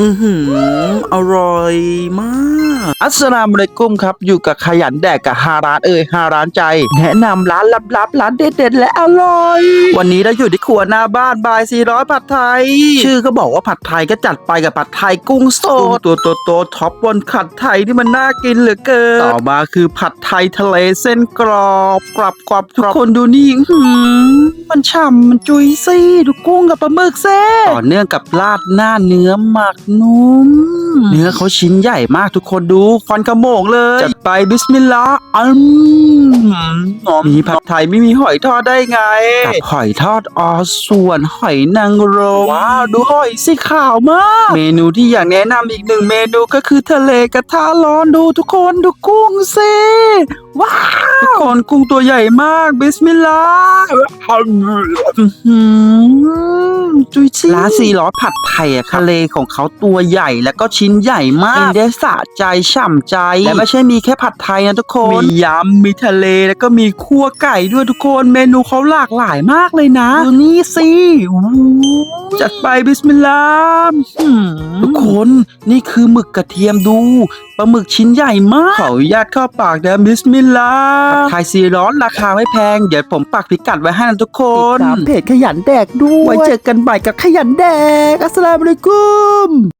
อือหืออร่อยมาก อัสสลามุอะลัยกุมครับ อยู่กับขยันแดกกับฮาร้านเอ่ยฮาร้านใจ แนะนำร้านลับๆ ร้านเด็ดๆและอร่อย วันนี้เราอยู่ที่ครัวหน้าบ้านบาย400ผัดไทย ชื่อก็บอกว่าผัดไทยก็จัดไปกับผัดไทยกุ้งสดตัวโตโตๆท็อปบนขัดไทยที่มันน่ากินเหลือเกิน ต่อมาคือผัดไทยทะเลเส้นกรอบกรอบกรอบทุกคนดูนี่อื้อหือมันฉ่ำมันจุยซี่ดูกุ้งกับปลาหมึกเซ่ต่อเนื่องกับราดหน้าเนื้อหมักนุ่ม เนื้อเขาชิ้นใหญ่มากทุกคนดูฟันกระโมงเลย จัดไปบิสมิลลาห์อืมมีผัดไทยไม่มีหอยทอดได้ไงกับหอยทอดออส่วนหอยนางรมว้าวดูหอยสิขาวมาก เมนูที่อยากแนะนำอีกหนึ่งเมนูก็คือทะเลกระทะร้อนดูทุกคนดูกุ้งสิว้าวทุกคนกุ้งตัวใหญ่มากบิสมิลลาห์อื้อหือ จุยชี่ร้านซีร้อผัดไทยอะทะเลของเขาตัวใหญ่แล้วก็ชิ้นใหญ่มากกินได้สะใจฉ่ำใจ และไม่ใช่มีแค่ผัดไทยนะทุกคน มียำมีทะเลแล้วก็มีคั่วไก่ด้วยทุกคนเมนูเขาหลากหลายมากเลยนะดูนี่สิอู้จัดไปบิสมิลลาห์อื้อหือทุกคนนี่คือหมึกกระเทียมดูปลาหมึกชิ้นใหญ่มากขออนุญาตเข้าปากนะบิสมิลลาห์ผัดไทยซีร้อนราคาไม่แพง เดี๋ยวผมปักพิกัดไว้ให้นะทุกคนตามเพจขยันแดกด้วยไว้เจอกันบ่ายกับขยันแดกอัสสลามุอะลัยกุม